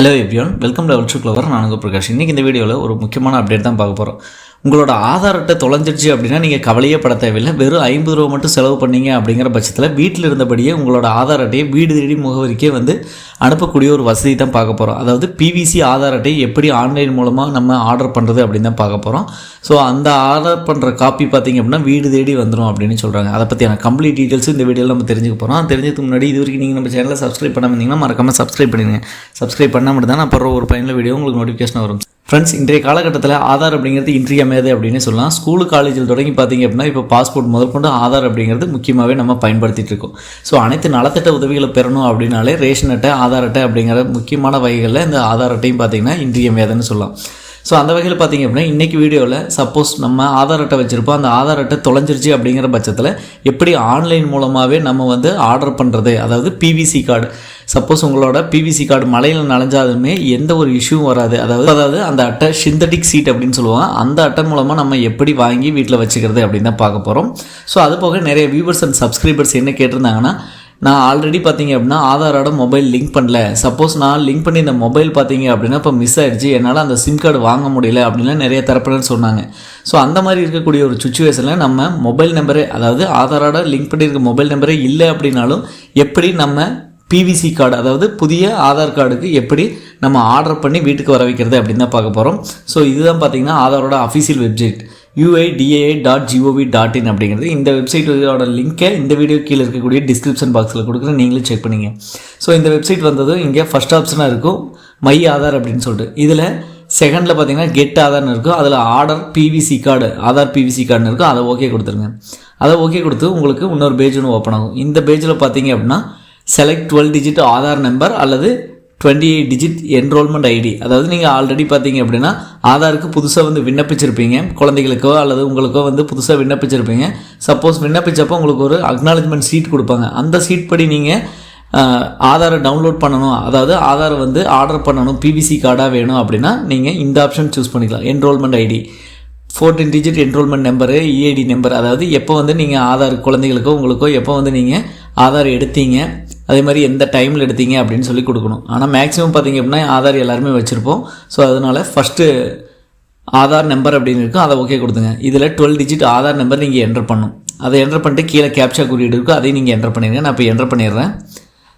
Hello everyone welcome to ultra clever நான் பிரகாஷ். இன்றைக்கி இந்த வீடியோவில் ஒரு முக்கியமான அப்டேட் தான் பார்க்க போகிறோம் உங்களோட ஆதார் அட்டை தொலைஞ்சிடுச்சு அப்படின்னா நீங்கள் கவலையே பட தேவையில்லை. வெறும் ஐம்பது ரூபா மட்டும் செலவு பண்ணீங்க அப்படிங்கிற பட்சத்தில் வீட்டில் இருந்தபடியே உங்களோட ஆதார் அட்டையை வீடு தேடி முகவரிக்கே வந்து அனுப்பக்கூடிய ஒரு வசதி தான் பார்க்க போகிறோம் அதாவது பிவிசி ஆதார் அட்டை எப்படி ஆன்லைன் மூலமாக நம்ம ஆர்டர் பண்ணுறது அப்படின்னு தான் பார்க்க போகிறோம் ஸோ அந்த ஆர்டர் பண்ணுற காப்பி பார்த்தீங்க அப்படின்னா வீடு தேடி வந்துடும் அப்படின்னு சொல்கிறாங்க அதை பற்றியான கம்ப்ளீட் டீட்டெயில்ஸ் இந்த வீடியோவில் நம்ம தெரிஞ்சுக்க போகிறோம் தெரிஞ்சதுக்கு முன்னாடி இது வரைக்கும் நீங்கள் நம்ம சேனலில் சப்ஸ்கிரைப் பண்ணாமல் இருந்தீங்கன்னா மறக்காமல் சப்ஸ்கிரைப் பண்ணிடுங்க. சப்ஸ்கிரைப் பண்ணால் மட்டும் தான் நான் போடுற ஒரு பயனில் வீடியோ உங்களுக்கு நோட்டிஃபிகேஷன் வரும். ஃப்ரெண்ட்ஸ் இன்றைய காலகட்டத்தில் ஆதார் அப்படிங்கிறது இன்றியமையாது அப்படின்னு சொல்லலாம். ஸ்கூலு காலேஜில் தொடங்கி பார்த்தீங்க அப்படின்னா இப்போ பாஸ்போர்ட் முதற்கொண்டு ஆதார் அப்படிங்கிறது முக்கியமாகவே நம்ம பயன்படுத்திட்டு இருக்கோம். ஸோ அனைத்து நலத்திட்ட உதவிகளை பெறணும் அப்படின்னாலே ரேஷன் அட்டை ஆதார் அட்டை அப்படிங்கிற முக்கியமான வகைகளில் இந்த ஆதார் அட்டையும் பார்த்தீங்கன்னா இன்றியமையாதுன்னு சொல்லலாம். ஸோ அந்த வகையில் பார்த்தீங்க அப்படின்னா இன்றைக்கி வீடியோவில் சப்போஸ் நம்ம ஆதார் அட்டை வச்சுருப்போம். அந்த ஆதார் அட்டை தொலைஞ்சிருச்சு அப்படிங்கிற பட்சத்தில் எப்படி ஆன்லைன் மூலமாகவே நம்ம வந்து ஆர்டர் பண்ணுறது அதாவது பிவிசி கார்டு சப்போஸ் உங்களோட பிவிசி கார்டு மலையில் நனைஞ்சாலுமே எந்த ஒரு இஷ்யூவும் வராது. அதாவது அதாவது அந்த அட்டை சிந்தட்டிக் சீட் அப்படின்னு சொல்லுவாங்க. அந்த அட்டை மூலமாக நம்ம எப்படி வாங்கி வீட்டில் வச்சுக்கிறது அப்படின்னு தான் பார்க்க போகிறோம் ஸோ அது போக நிறைய வியூவர்ஸ் அண்ட் சப்ஸ்கிரைபர்ஸ் என்ன கேட்டிருந்தாங்கன்னா நான் ஆல்ரெடி பார்த்தீங்க அப்படின்னா ஆதாரோட மொபைல் லிங்க் பண்ணல. சப்போஸ் நான் லிங்க் பண்ணி இந்த மொபைல் பார்த்தீங்க அப்படின்னா இப்போ மிஸ் ஆகிடுச்சு என்னால் அந்த சிம் கார்டு வாங்க முடியல அப்படின்லாம் நிறைய தரப்பினர் சொன்னாங்க. ஸோ அந்த மாதிரி இருக்கக்கூடிய ஒரு சுச்சுவேஷனில் நம்ம மொபைல் நம்பரே அதாவது ஆதாரோட லிங்க் பண்ணியிருக்க மொபைல் நம்பரே இல்லை அப்படின்னாலும் எப்படி நம்ம பிவிசி கார்டு அதாவது புதிய ஆதார் கார்டுக்கு எப்படி நம்ம ஆர்டர் பண்ணி வீட்டுக்கு வர வைக்கிறது அப்படின்னு தான் பார்க்க போகிறோம் ஸோ இதுதான் பார்த்தீங்கன்னா ஆதாரோட official website UIDAI dot GOV dot in அப்படிங்கிறது இந்த வெப்சைட்டோட லிங்க்கை இந்த வீடியோ கீழே இருக்கக்கூடிய டிஸ்கிரிப்ஷன் பாக்ஸில் கொடுக்குறேன். நீங்களும் செக் பண்ணிங்க. ஸோ இந்த வெப்சைட் வந்ததும் இங்கே ஃபஸ்ட் ஆப்ஷனாக இருக்கும். மை ஆதார் அப்படின்னு சொல்லிட்டு. இதில் செகண்டில் பார்த்தீங்கன்னா கெட் ஆதார்னு இருக்கும். அதில் order PVC card Aadhaar PVC கார்டுன்னு இருக்கும். அதை ஓகே கொடுத்துருங்க. அதை ஓகே கொடுத்து உங்களுக்கு இன்னொரு பேஜ் ஒன்று ஓப்பன் ஆகும். இந்த பேஜில் பார்த்தீங்க அப்படின்னா select twelve digit Aadhaar number அல்லது twenty eight digit enrolment ID. அதாவது நீங்கள் ஆல்ரெடி பார்த்தீங்க அப்படின்னா ஆதாருக்கு புதுசாக வந்து விண்ணப்பிச்சிருப்பீங்க. குழந்தைகளுக்கோ அல்லது உங்களுக்கோ வந்து புதுசாக விண்ணப்பிச்சிருப்பீங்க. சப்போஸ் விண்ணப்பிச்சப்போ உங்களுக்கு ஒரு அக்னாலஜ்மெண்ட் சீட் கொடுப்பாங்க. அந்த சீட் படி நீங்கள் ஆதாரை டவுன்லோட் பண்ணணும். அதாவது ஆதாரை வந்து ஆர்டர் பண்ணணும். பிவிசி கார்டாக வேணும் அப்படின்னா நீங்கள் இந்த ஆப்ஷன் சூஸ் பண்ணிக்கலாம். Enrolment ID fourteen digit enrolment number EID number அதாவது எப்போ வந்து நீங்கள் ஆதார் குழந்தைகளுக்கோ உங்களுக்கோ எப்போ வந்து நீங்கள் ஆதார் எடுத்தீங்க அதே மாதிரி எந்த டைமில் எடுத்தீங்க அப்படின்னு சொல்லி கொடுக்கணும். ஆனால் மேக்ஸிமம் பார்த்தீங்க அப்படின்னா ஆதார் எல்லாருமே வச்சுருப்போம். ஸோ அதனால் ஃபஸ்ட்டு ஆதார் நம்பர் அப்படின்னு இருக்கும் அதை ஓகே கொடுத்துங்க. இதில் டுவெல் டிஜிட் ஆதார் நம்பர் நீங்கள் என்டர் பண்ணும் அதை என்டர் பண்ணிட்டு கீழே கேப்சா குறியீடு இருக்கும் அதையும் நீங்கள் என்டர் பண்ணிடுங்க நான் இப்போ என்டர் பண்ணிடுறேன்.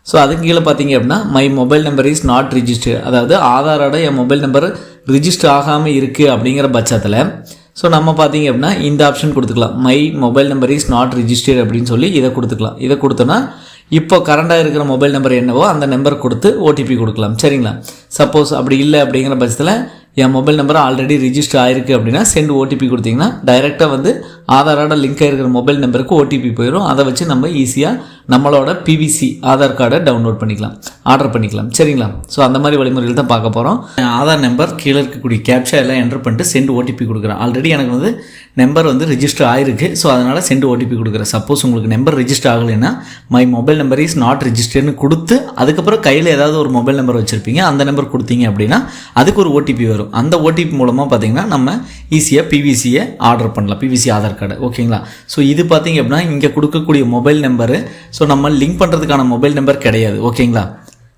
ஸோ அதுக்கு கீழே பார்த்தீங்க அப்படின்னா my mobile number is not register அதாவது ஆதாரோட என் மொபைல் நம்பர் ரிஜிஸ்டர் ஆகாமல் இருக்குது அப்படிங்கிற பட்சத்தில் ஸோ நம்ம பார்த்தீங்க அப்படின்னா இந்த ஆப்ஷன் கொடுத்துக்கலாம். My mobile number is not register அப்படின்னு சொல்லி இதை கொடுத்துக்கலாம். இதை கொடுத்தோன்னா இப்போ கரண்டாக இருக்கிற மொபைல் நம்பர் என்னவோ அந்த நம்பர் கொடுத்து ஓடிபி கொடுக்கலாம். சரிங்களா? சப்போஸ் அப்படி இல்லை அப்படிங்கிற பட்சத்தில் என் மொபைல் நம்பர் ஆல்ரெடி ரிஜிஸ்டர் ஆயிருக்கு அப்படின்னா சென்ட் ஓடிபி கொடுத்தீங்கன்னா டைரெக்டாக வந்து ஆதாரோட லிங்க் ஆகிருக்கிற மொபைல் நம்பருக்கு ஓடிபி போயிடும் அதை வச்சு நம்ம ஈஸியாக நம்மளோட பிவிசி ஆதார் கார்டை டவுன்லோட் பண்ணிக்கலாம். ஆர்டர் பண்ணிக்கலாம். சரிங்களா? ஸோ அந்த மாதிரி வழிமுறைகள் தான் பார்க்க போகிறோம் ஆதார் நம்பர் கீழே இருக்கக்கூடிய கேப்ஷா எல்லாம் என்டர் பண்ணிட்டு சென்ட் ஓடிபி கொடுக்குறேன். ஆல்ரெடி எனக்கு வந்து நம்பர் வந்து ரிஜிஸ்டர் ஆயிருக்கு. ஸோ அதனால் சென்ட் ஓடிபி கொடுக்குறேன். சப்போஸ் உங்களுக்கு நம்பர் ரிஜிஸ்டர் ஆகலைன்னா my mobile number is not ரிஜிஸ்டர்னு கொடுத்து அதுக்கப்புறம் கையில் ஏதாவது ஒரு மொபைல் நம்பர் வச்சுருப்பீங்க. அந்த நம்பர் கொடுத்தீங்க அப்படின்னா அதுக்கு ஒரு ஓடிபி வரும். அந்த ஓடிபி மூலமாக பார்த்தீங்கன்னா நம்ம ஈஸியாக பிவிசியை ஆர்டர் பண்ணலாம். பிவிசி ஆதார் கார்டு ஓகேங்களா ஸோ இது பார்த்தீங்க அப்படின்னா இங்கே கொடுக்கக்கூடிய மொபைல் நம்பரு ஸோ நம்ம லிங்க் பண்ணுறதுக்கான மொபைல் நம்பர் கிடையாது ஓகேங்களா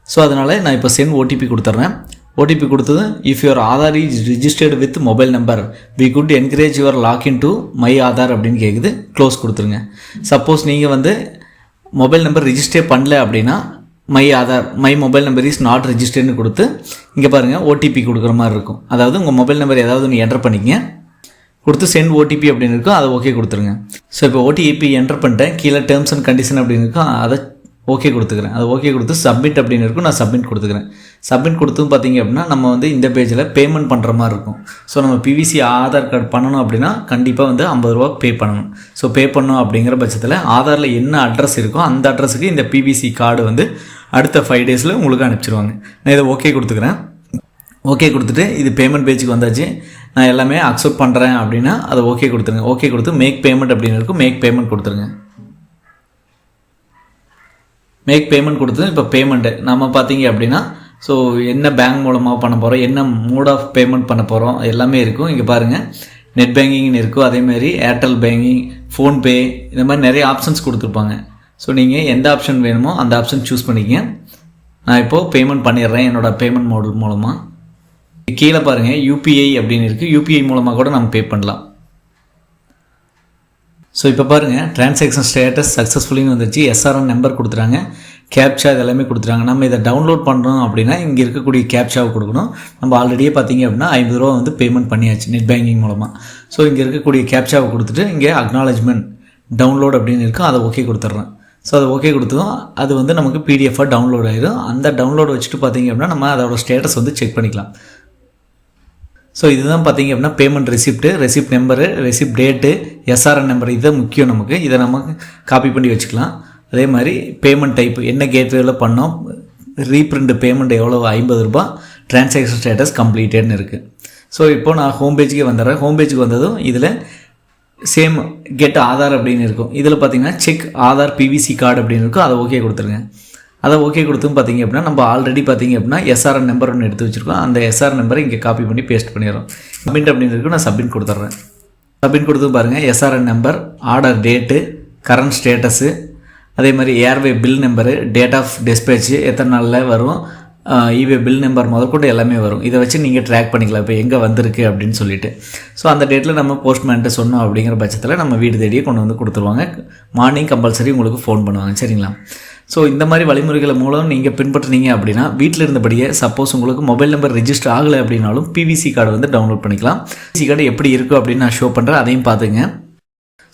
ஸோ அதனால் நான் இப்போ சென்ட் ஓடிபி கொடுத்துட்றேன் ஓடிபி கொடுத்தது if your Aadhaar is registered with mobile number we good encourage your login to my Aadhaar அப்படின்னு கேட்குது க்ளோஸ் கொடுத்துருங்க. சப்போஸ் நீங்கள் வந்து மொபைல் நம்பர் ரிஜிஸ்டர் பண்ணல அப்படின்னா my Aadhaar my mobile number is not ரிஜிஸ்டர்னு கொடுத்து இங்கே பாருங்கள் ஓடிபி கொடுக்குற மாதிரி இருக்கும். அதாவது உங்கள் மொபைல் நம்பர் ஏதாவது ஒன்று என்டர் பண்ணிக்கங்க. கொடுத்து சென்ட் ஓடிபி அப்படின்னு இருக்கும் அதை ஓகே கொடுத்துருங்க. ஸோ இப்போ ஓடிபி என்டர் பண்ணிட்டேன். கீழே டேர்ம்ஸ் அண்ட் கண்டிஷன் அப்படின்னு இருக்கும் அதை ஓகே கொடுத்துக்கிறேன். அது ஓகே கொடுத்து சப்மிட் அப்படின்னு இருக்கும் நான் சப்மிட் கொடுத்துக்கிறேன். சப்மிட் கொடுத்தும் பார்த்தீங்க அப்படின்னா நம்ம வந்து இந்த பேஜில் பேமெண்ட் பண்ணுற மாதிரி இருக்கும். ஸோ நம்ம பிவிசி ஆதார் கார்டு பண்ணணும் அப்படின்னா கண்டிப்பாக வந்து ஐம்பது ரூபா பே பண்ணணும். ஸோ பே பண்ணோம் அப்படிங்கிற பட்சத்தில் ஆதாரில் என்ன அட்ரஸ் இருக்கோ அந்த அட்ரஸுக்கு இந்த பிவிசி கார்டு வந்து அடுத்த ஃபைவ் டேஸில் உங்களுக்கு அனுப்பிச்சிருவாங்க. நான் இதை ஓகே கொடுத்துக்கிறேன். ஓகே கொடுத்துட்டு இது பேமெண்ட் பேஜுக்கு வந்தாச்சு. நான் எல்லாமே அக்செப்ட் பண்ணுறேன் அப்படின்னா அதை ஓகே கொடுத்துருங்க. ஓகே கொடுத்து மேக் பேமெண்ட் அப்படின்னு இருக்கும். மேக் பேமெண்ட் கொடுத்துருங்க. மேக் பேமெண்ட் கொடுத்து இப்போ பேமெண்ட்டு நம்ம பார்த்தீங்க அப்படின்னா ஸோ என்ன பேங்க் மூலமாக பண்ண போகிறோம் என்ன மோட் ஆஃப் பேமெண்ட் பண்ண போகிறோம் எல்லாமே இருக்கும். இங்கே பாருங்கள் நெட் பேங்கிங்னு இருக்கும். அதேமாதிரி ஏர்டெல் பேங்கிங் ஃபோன்பே இந்த மாதிரி நிறைய ஆப்ஷன்ஸ் கொடுத்துருப்பாங்க. ஸோ நீங்கள் எந்த ஆப்ஷன் வேணுமோ அந்த ஆப்ஷன் சூஸ் பண்ணிக்கங்க. நான் இப்போது பேமெண்ட் பண்ணிடுறேன். என்னோடய பேமெண்ட் மாடல் மூலமாக கீழே பாருங்கள் யூபிஐ அப்படின்னு இருக்குது யூபிஐ மூலமாக கூட நம்ம பே பண்ணலாம். ஸோ இப்போ பாருங்கள் டிரான்சாக்ஷன் ஸ்டேட்டஸ் சக்ஸஸ்ஃபுல்லின்னு வந்துருச்சு எஸ்ஆர்என் நம்பர் கொடுத்துறாங்க. கேப்சா இது எல்லாமே கொடுத்துறாங்க. நம்ம இதை டவுன்லோட் பண்ணுறோம் அப்படின்னா இங்கே இருக்கக்கூடிய கேப்சாவை கொடுக்கணும். நம்ம ஆல்ரெடியே பார்த்தீங்க அப்படின்னா ஐம்பது ரூபா வந்து பேமெண்ட் பண்ணியாச்சு நெட் பேங்கிங் மூலமாக ஸோ இங்கே இருக்கக்கூடிய கேப்சாவை கொடுத்துட்டு இங்கே அக்னாலஜ்மெண்ட் டவுன்லோட் அப்படின்னு இருக்கும் அதை ஓகே கொடுத்துட்றேன். ஸோ அதை ஓகே கொடுத்ததும் அது வந்து நமக்கு பிடிஎஃபாக டவுன்லோட் ஆயிடும் அந்த டவுன்லோட் வச்சுட்டு பார்த்தீங்க அப்படின்னா நம்ம அதோட ஸ்டேட்டஸ் வந்து செக் பண்ணிக்கலாம். ஸோ இதுதான் பார்த்தீங்க அப்படின்னா payment receipt receipt number receipt date SRN number இதுதான் முக்கியம் நமக்கு. இதை நம்ம காப்பி பண்ணி வச்சுக்கலாம். அதே மாதிரி பேமெண்ட் டைப் என்ன கேட்வேல பண்ணோம்? ரீப்ரிண்ட் பேமெண்ட் எவ்வளோ ஐம்பது ரூபாய். டிரான்சாக்ஷன் ஸ்டேட்டஸ் கம்ப்ளீட்டட்னு இருக்குது ஸோ இப்போ நான் ஹோம் பேஜுக்கே வந்துடுறேன். ஹோம் பேஜுக்கு வந்ததும் இதில் சேம் கெட் ஆதார் அப்படின்னு இருக்கும். இதில் பார்த்தீங்கன்னா செக் ஆதார் பிவிசி கார்டு அப்படின்னு இருக்கும். அதை ஓகே கொடுத்துருங்க. அதை ஓகே கொடுத்தும் பார்த்தீங்க அப்படின்னா நம்ம ஆல்ரெடி பார்த்தீங்க அப்படின்னா எஸ்ஆர்என் நம்பர் ஒன்று எடுத்து வச்சுருக்கோம். அந்த எஸ்ஆர் நம்பரை இங்கே காப்பி பண்ணி பேஸ்ட் பண்ணிடுறோம். சப்மிட் அப்படின்னு இருக்கும் நான் சப்மிட் கொடுத்துட்றேன். சப்மிட் கொடுத்து பாருங்கள் SRN number order date current status அதே மாதிரி airway bill number date of dispatch எத்தனை நாளில் வரும் இவே பில் நம்பர் முதற்கொண்டு எல்லாமே வரும். இதை வச்சு நீங்கள் ட்ராக் பண்ணிக்கலாம். இப்போ எங்கே வந்திருக்கு அப்படின்னு சொல்லிட்டு. ஸோ அந்த டேட்டில் நம்ம போஸ்ட்மேன்ட்டு சொன்னோம் அப்படிங்கிற பட்சத்தில் நம்ம வீடு தேடியே கொண்டு வந்து கொடுத்துருவாங்க. மார்னிங் கம்பல்சரி உங்களுக்கு ஃபோன் பண்ணுவாங்க. சரிங்களா? ஸோ இந்த மாதிரி வழிமுறைகளை மூலம் நீங்கள் பின்பற்றினீங்க அப்படின்னா வீட்டில் இருந்தபடியே சப்போஸ் உங்களுக்கு மொபைல் நம்பர் ரெஜிஸ்டர் ஆகலை அப்படின்னாலும் பிவிசி கார்டு வந்து டவுன்லோட் பண்ணிக்கலாம். பிவிசி கார்டு எப்படி இருக்கும் அப்படின்னு நான் ஷோ பண்ணுறேன் அதையும் பார்த்துங்க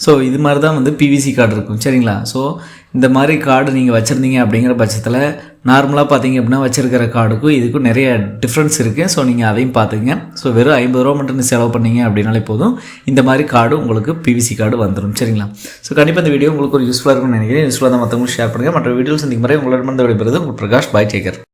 ஸோ இது மாதிரி தான் வந்து பிவிசி கார்டு இருக்கும் சரிங்களா? ஸோ இந்த மாதிரி கார்டு நீங்கள் வச்சுருந்தீங்க அப்படிங்கிற பட்சத்தில் நார்மலாக பார்த்தீங்க அப்படின்னா வச்சுருக்கிற கார்டுக்கும் இதுக்கும் நிறைய டிஃப்ரென்ஸ் இருக்குது ஸோ நீங்கள் அதையும் பார்த்துங்க ஸோ வெறும் ஐம்பது ரூபா மட்டும் செலவு பண்ணீங்க அப்படின்னாலே போதும். இந்த மாதிரி கார்டு உங்களுக்கு பிவிசி கார்டு வந்துடும் சரிங்களா? ஸோ கண்டிப்பாக இந்த வீடியோ உங்களுக்கு ஒரு யூஸ்ஃபுல்லாக இருக்கும்னு நினைக்கிறேன். யூஸ்ஃபுல்லாக தான் மற்றவங்களுக்கு ஷேர் பண்ணுங்கள் மற்ற வீடியோஸ் சந்திக்கும் முறை உங்களிடமிருந்து விடைபெறுது உங்கள் பிரகாஷ் பாய் டேக்கர்